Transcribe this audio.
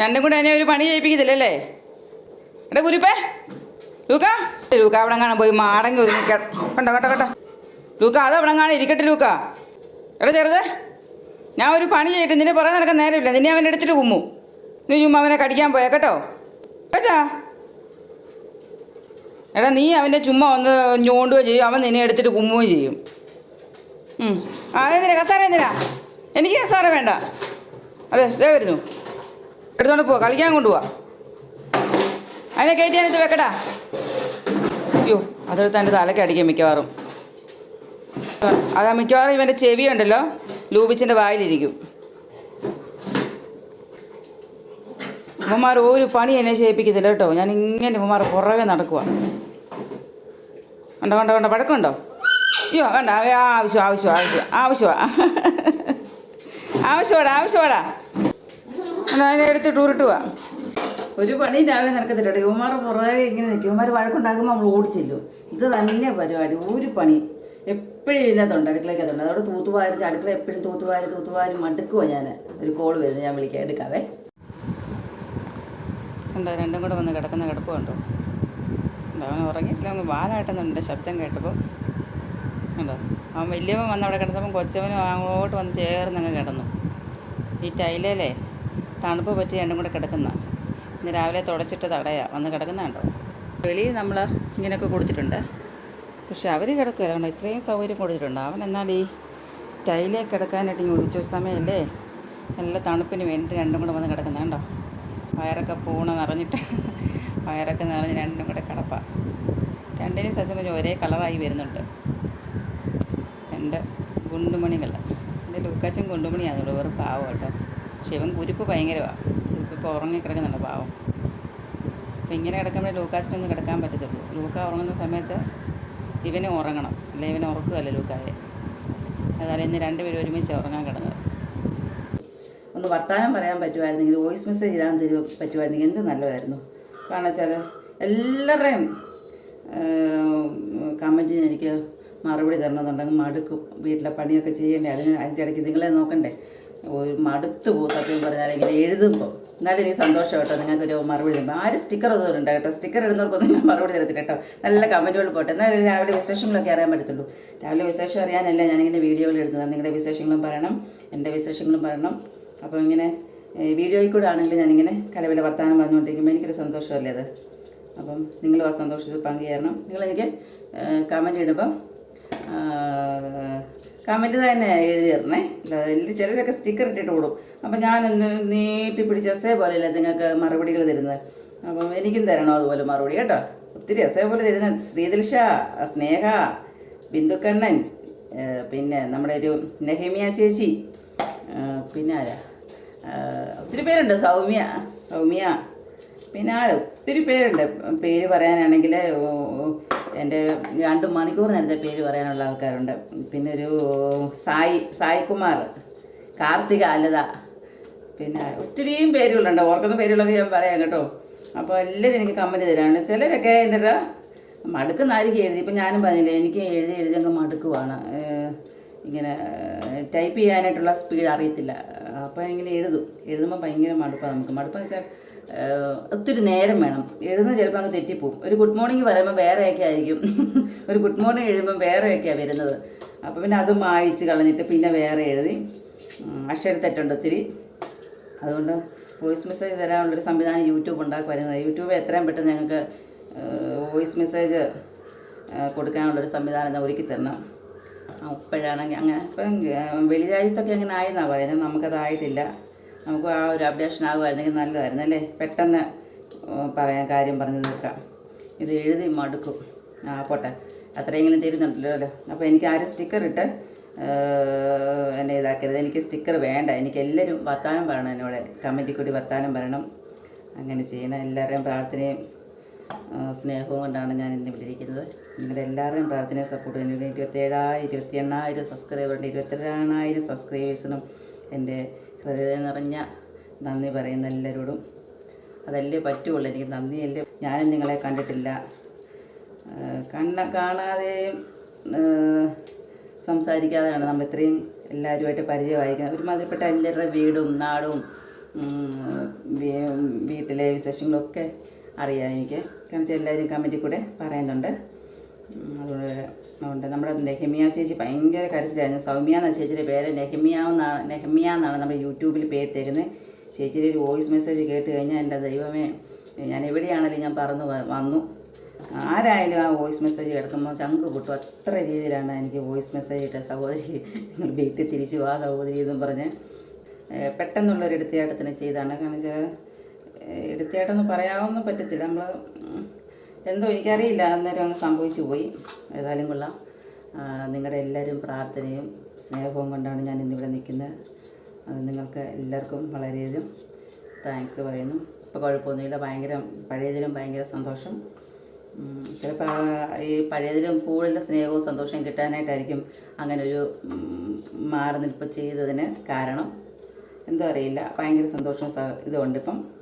രണ്ടും കൂടെ എന്നെ ഒരു പണി ചെയ്യിപ്പിക്കത്തില്ലല്ലേ? എടാ കുരിപ്പേ ലൂക്ക. ലൂക്ക അവിടെ കാണാൻ പോയി മാടങ്ങി ഒതുങ്ങി കണ്ടോ കേട്ടോ കേട്ടോ ലൂക്ക അത് അവിടെ കാണാൻ ഇരിക്കട്ടെ ലൂക്ക. എടാ ചെറുത് ഞാൻ ഒരു പണി ചെയ്തിട്ട് നിന്നെ പറയാൻ നടക്കാൻ നേരമില്ല. നിന്നെ അവൻ എടുത്തിട്ട് കുമ്മു. നീ ചുമ്മാ അവനെ കടിക്കാൻ പോയാ കേട്ടോ? കേച്ചാ? എടാ നീ അവന്റെ ചുമ്മാ ഒന്ന് ഞോണ്ടുകയോ ചെയ്യും അവൻ നിന്നെ എടുത്തിട്ട് കുമ്മുകയും ചെയ്യും. ആ എന്തിനാ? കസാര എന്തിനാ? എനിക്ക് കസാര വേണ്ട. അതെ ഇതേ വരുന്നു. എടുത്തോണ്ട് പോവാ കളിക്കാൻ കൊണ്ടുപോവാ. അതിനെ കയറ്റി അതിനകത്ത് വെക്കടാ. അയ്യോ അതെടുത്ത് എന്റെ തലയ്ക്ക് അടിക്കും മിക്കവാറും. അതാ മിക്കവാറും ഇവന്റെ ചെവി ഉണ്ടല്ലോ ലൂബിച്ചിന്റെ വായിലിരിക്കും. ഉമ്മമാർ ഒരു പണി എന്നെ ചെയ്യിപ്പിക്കത്തില്ല കേട്ടോ. ഞാൻ ഇങ്ങനെ ഉമ്മമാർ പുറകെ നടക്കുക കണ്ടോ കണ്ടോ കണ്ടോ പഴക്കമുണ്ടോ അയ്യോ കണ്ട ആവശ്യം ആവശ്യം ആവശ്യം ആവശ്യമാ. ആവശ്യമാടാ ആവശ്യമാടാ. എന്നാ അതിനെ എടുത്ത് ടൂറിട്ട് പോവാം. ഒരു പണി രാവിലെ നടക്കത്തില്ല യുവമാർ പുറകെ ഇങ്ങനെ നിൽക്കും യുവമാർ വഴക്കുണ്ടാക്കുമ്പോൾ നമ്മൾ ഓടിച്ചില്ലോ ഇത് തന്നെ പരിപാടി. ഒരു പണി. എപ്പോഴും ഇല്ലാത്തതുണ്ട് അടുക്കളയ്ക്കകത്തുണ്ട്. അതോടെ തൂത്തുവാരി അടുക്കള എപ്പോഴും തൂത്തുവാരി തൂത്തുവാരി മടുക്കുമോ ഞാൻ ഒരു കോൾ വരുന്നത് ഞാൻ വിളിക്കാം. എടുക്കാവേ. ഉണ്ടോ രണ്ടും കൂടെ വന്ന് കിടക്കുന്ന കിടപ്പ് കണ്ടോ? അവൻ ഉറങ്ങിയിട്ടില്ല അവൻ വാലാട്ടുന്നുണ്ട് ശബ്ദം കേട്ടപ്പോൾ ഉണ്ടോ അവൻ വലിയവൻ വന്ന് അവിടെ കിടന്നപ്പം കൊച്ചവനും അങ്ങോട്ട് വന്ന് ചേർന്നങ്ങ് കിടന്നു. ഈ ടൈലേലേ? തണുപ്പ് പറ്റി രണ്ടും കൂടെ കിടക്കുന്ന. ഇന്ന് രാവിലെ തുടച്ചിട്ട് തടയാ. വന്ന് കിടക്കുന്ന കണ്ടോ വെളിയിൽ നമ്മൾ ഇങ്ങനെയൊക്കെ കൊടുത്തിട്ടുണ്ട്. പക്ഷെ അവർ കിടക്കില്ല കാരണം ഇത്രയും സൗകര്യം കൊടുത്തിട്ടുണ്ട്. അവൻ എന്നാൽ ഈ ടൈലേ കിടക്കാനായിട്ട് ഇങ്ങനെ ഉച്ച സമയമല്ലേ നല്ല തണുപ്പിന് വേണ്ടി രണ്ടും കൂടെ വന്ന് കിടക്കുന്ന. കണ്ടോ? വയറൊക്കെ പൂണ നിറഞ്ഞിട്ട് വയറൊക്കെ നിറഞ്ഞ് രണ്ടും കൂടെ കിടപ്പാണ് രണ്ടിനും സത്യം പറഞ്ഞാൽ ഒരേ കളറായി വരുന്നുണ്ട്. രണ്ട് ഗുണ്ടുമണികൾ എന്റെ ലൂക്കാച്ചൻ ഗുണ്ടുമണിയാണല്ലോ വെറും പാവം കേട്ടോ. പക്ഷെ ഇവൻ കുരുപ്പ് ഭയങ്കരമാണ് കുരുപ്പ് ഇപ്പോൾ ഉറങ്ങി കിടക്കുന്നുണ്ട് പാവം. അപ്പം ഇങ്ങനെ കിടക്കുമ്പോഴേ ലൂക്കാസിനൊന്നും കിടക്കാൻ പറ്റത്തുള്ളൂ. ലൂക്ക ഉറങ്ങുന്ന സമയത്ത് ഇവനും ഉറങ്ങണം. അല്ലെങ്കിൽ ഇവനെ ഉറക്കുകയല്ല ലൂക്കായെ? അതായത് ഇന്ന് രണ്ടുപേരും ഒരുമിച്ച് ഉറങ്ങാൻ കിടന്നത്. ഒന്ന് വർത്തമാനം പറയാൻ പറ്റുമായിരുന്നെങ്കിൽ വോയിസ് മെസ്സേജ് ഇടാൻ തരുമോ പറ്റുമായിരുന്നെങ്കിൽ എന്ത് നല്ലതായിരുന്നു? കാരണം വെച്ചാൽ എല്ലാവരുടെയും കമന്റിന് എനിക്ക് മറുപടി തരണമെന്നുണ്ടെങ്കിൽ മടുക്കും. വീട്ടിലെ പണിയൊക്കെ ചെയ്യേണ്ടേ അതിന് അതിന്റെ ഇടയ്ക്ക് നിങ്ങളെ നോക്കണ്ടേ? മടുത്ത് പോകും സത്യം പറഞ്ഞാൽ ഇങ്ങനെ എഴുതുമ്പോൾ എന്നാലും എനിക്ക് സന്തോഷം കേട്ടോ നിങ്ങൾക്കൊരു മറുപടി തരുമ്പോൾ ആരും സ്റ്റിക്കർ ഒന്നും കേട്ടോ? സ്റ്റിക്കർ ഇടുന്നവർക്കൊന്നും ഞാൻ മറുപടി തരത്തില്ല കേട്ടോ. നല്ല കമന്റുകൾ പോട്ടെ. എന്നാലും രാവിലെ വിശേഷങ്ങളൊക്കെ അറിയാൻ പറ്റത്തുള്ളൂ. രാവിലെ വിശേഷം അറിയാനല്ല ഞാനിങ്ങനെ വീഡിയോകൾ എടുക്കുന്നത് നിങ്ങളുടെ വിശേഷങ്ങളും പറയണം എന്റെ വിശേഷങ്ങളും പറയണം. അപ്പോൾ ഇങ്ങനെ വീഡിയോയിൽ കൂടെ ആണെങ്കിലും ഞാനിങ്ങനെ കലവിലെ വർത്തമാനം പറഞ്ഞുകൊണ്ടിരിക്കുമ്പോൾ എനിക്കൊരു സന്തോഷമല്ലേ അത്? അപ്പം നിങ്ങളും ആ സന്തോഷത്തിൽ പങ്കുചേരണം. നിങ്ങളെനിക്ക് കമന്റ് ഇടുമ്പം കമന്റ് തന്നെ എഴുതി തരണേ. അതിൽ ചിലരൊക്കെ സ്റ്റിക്കർ ഇട്ടിട്ട് കൊടുക്കും അപ്പം ഞാനൊന്ന് നീട്ടി പിടിച്ച എസ്സേ പോലെയല്ലേ നിങ്ങൾക്ക് മറുപടികൾ തരുന്നത്? അപ്പം എനിക്കും തരണം അതുപോലെ മറുപടി കേട്ടോ. ഒത്തിരി എസ്സേ പോലെ തരുന്ന ശ്രീദിൽഷ സ്നേഹ ബിന്ദുക്കണ്ണൻ പിന്നെ നമ്മുടെ ഒരു നെഹമിയ ചേച്ചി പിന്നെ ആരാ? ഒത്തിരി പേരുണ്ട്. സൗമ്യ സൗമ്യ പിന്നെ ആ ഒത്തിരി പേരുണ്ട്. പേര് പറയാനാണെങ്കിൽ എന്റെ രണ്ട് മണിക്കൂർ നേരത്തെ പേര് പറയാനുള്ള ആൾക്കാരുണ്ട്. പിന്നെ ഒരു സായി സായികുമാർ കാർത്തിക അലത പിന്നെ ഒത്തിരിയും പേരുകളുണ്ട്. ഓർക്കുന്ന പേരുകളൊക്കെ ഞാൻ പറയാം കേട്ടോ. അപ്പോൾ എല്ലാവരും എനിക്ക് കമന്റ് തരാണ്. ചിലരൊക്കെ എന്റെ മടുക്കുന്ന മടുക്കുന്നായിരിക്കും എഴുതി. ഇപ്പം ഞാനും പറഞ്ഞില്ലേ എനിക്ക് എഴുതി എഴുതി അങ്ങ് മടുക്കുവാണ്. ഇങ്ങനെ ടൈപ്പ് ചെയ്യാനായിട്ടുള്ള സ്പീഡ് അറിയത്തില്ല. അപ്പോൾ ഇങ്ങനെ എഴുതും. എഴുതുമ്പോൾ ഭയങ്കര മടുപ്പാണ് നമുക്ക്. മടുപ്പെന്ന് വെച്ചാൽ ഒത്തിരി നേരം വേണം. എഴുതുന്ന ചിലപ്പോൾ അങ്ങ് തെറ്റിപ്പോവും. ഒരു ഗുഡ് മോർണിംഗ് പറയുമ്പോൾ വേറെയൊക്കെ ആയിരിക്കും. ഒരു ഗുഡ് മോർണിംഗ് എഴുതുമ്പോൾ വേറെയൊക്കെയാണ് വരുന്നത്. അപ്പോൾ പിന്നെ അത് മായിച്ച് കളഞ്ഞിട്ട് പിന്നെ വേറെ എഴുതി. അക്ഷര അക്ഷരത്തെറ്റുണ്ട് ഒത്തിരി. അതുകൊണ്ട് വോയിസ് മെസ്സേജ് തരാനുള്ളൊരു സംവിധാനം യൂട്യൂബ് ഉണ്ടാക്കി വരുന്നത്. യൂട്യൂബ് എത്രയും പെട്ടെന്ന് ഞങ്ങൾക്ക് വോയിസ് മെസ്സേജ് കൊടുക്കാനുള്ളൊരു സംവിധാനം ഒരുക്കി തരണം. അപ്പോഴാണെങ്കിൽ അങ്ങനെ ഇപ്പം വെളിരാജ്യത്തൊക്കെ അങ്ങനെ ആയെന്നാണ് പറയുന്നത്. നമുക്കതായിട്ടില്ല. നമുക്ക് ആ ഒരു അപ്ഡേഷൻ ആകുമായിരുന്നെങ്കിൽ നല്ലതായിരുന്നു അല്ലേ? പെട്ടെന്ന് പറയാൻ കാര്യം പറഞ്ഞു തീർക്കാം. ഇത് എഴുതി മടുക്കും. ആ പോട്ടെ. അത്രയെങ്കിലും തരുന്നുണ്ടല്ലോ അല്ലേ? അപ്പോൾ എനിക്ക് ആരും സ്റ്റിക്കർ ഇട്ട് എന്നെ ഇതാക്കരുത്. എനിക്ക് സ്റ്റിക്കർ വേണ്ട. എനിക്ക് എല്ലാവരും വർത്താനം പറയണം എന്നോട്. കമന്റിൽ കൂടി വർത്താനം പറയണം. അങ്ങനെ ചെയ്യണം. എല്ലാവരുടെയും പ്രാർത്ഥനയും സ്നേഹവും കൊണ്ടാണ് ഞാൻ ഇന്ന് ഇവിടെ ഇരിക്കുന്നത്. നിങ്ങളുടെ എല്ലാവരുടെയും പ്രാർത്ഥനയും സപ്പോർട്ട് എനിക്ക് ഇരുപത്തേഴായിരം ഇരുപത്തി എണ്ണായിരം സബ്സ്ക്രൈബറുണ്ട് ഇരുപത്തിരണ്ടായിരം സബ്സ്ക്രൈബേഴ്സിനും എന്റെ ഹൃദയം നിറഞ്ഞ നന്ദി പറയുന്ന എല്ലാവരോടും. അതല്ലേ പറ്റുള്ളൂ. എനിക്ക് നന്ദിയല്ലേ. ഞാനും നിങ്ങളെ കണ്ടിട്ടില്ല. കണ്ണ കാണാതെയും സംസാരിക്കാതെയാണ് നമ്മൾ ഇത്രയും എല്ലാവരുമായിട്ട് പരിചയമായിരിക്കുന്നത് ഒരുമാതിരിപ്പെട്ട എല്ലാവരുടെ വീടും നാടും വീട്ടിലെ വിശേഷങ്ങളൊക്കെ അറിയാം എനിക്ക്. കാരണം വെച്ചാൽ എല്ലാവരും കമന്റിൽ കൂടെ പറയുന്നുണ്ട്. അതുകൊണ്ട് അതുകൊണ്ട് നമ്മുടെ നെഹമിയ ചേച്ചി ഭയങ്കര കരച്ചിലായിരുന്നു. സൗമ്യ എന്ന ചേച്ചിയുടെ പേര് നെഹമിയ എന്നാണ് നെഹമിയ എന്നാണ് നമ്മുടെ യൂട്യൂബിൽ പേരിട്ടേക്കുന്നത് ചേച്ചിയുടെ ഒരു വോയിസ് മെസ്സേജ് കേട്ട് കഴിഞ്ഞാൽ എന്റെ ദൈവമേ ഞാൻ എവിടെയാണെങ്കിലും ഞാൻ പറന്ന് വന്നു. ആരായാലും ആ വോയിസ് മെസ്സേജ് കിടക്കുമ്പോൾ ചങ്ക് പൊട്ടും. അത്ര രീതിയിലാണ് എനിക്ക് വോയിസ് മെസ്സേജ് ഇട്ട സഹോദരി. നിങ്ങൾ വീട്ടിൽ തിരിച്ചു വാ സഹോദരി എന്നും പറഞ്ഞ് പെട്ടെന്നുള്ളൊരു എടുത്തേട്ടത്തിന് ചെയ്താണ് കാരണം വെച്ചാൽ എടുത്തിയാട്ടൊന്നും പറയാവുന്ന പറ്റത്തില്ല. നമ്മൾ എന്തോ എനിക്കറിയില്ല. അന്നേരം അങ്ങ് സംഭവിച്ചു പോയി. ഏതായാലും കൊള്ളാം. നിങ്ങളുടെ എല്ലാവരും പ്രാർത്ഥനയും സ്നേഹവും കൊണ്ടാണ് ഞാൻ ഇന്നിവിടെ നിൽക്കുന്നത്. അത് നിങ്ങൾക്ക് എല്ലാവർക്കും വളരെയധികം താങ്ക്സ് പറയുന്നു. ഇപ്പോൾ കുഴപ്പമൊന്നുമില്ല. ഭയങ്കര പഴയതിലും ഭയങ്കര സന്തോഷം. ചിലപ്പോൾ ഈ പഴയതിലും കൂടുതൽ സ്നേഹവും സന്തോഷവും കിട്ടാനായിട്ടായിരിക്കും അങ്ങനെ ഒരു മാറി നിൽപ്പ് ചെയ്തതിന് കാരണം. എന്തോ അറിയില്ല. ഭയങ്കര സന്തോഷം ഇതുണ്ട് ഇപ്പം.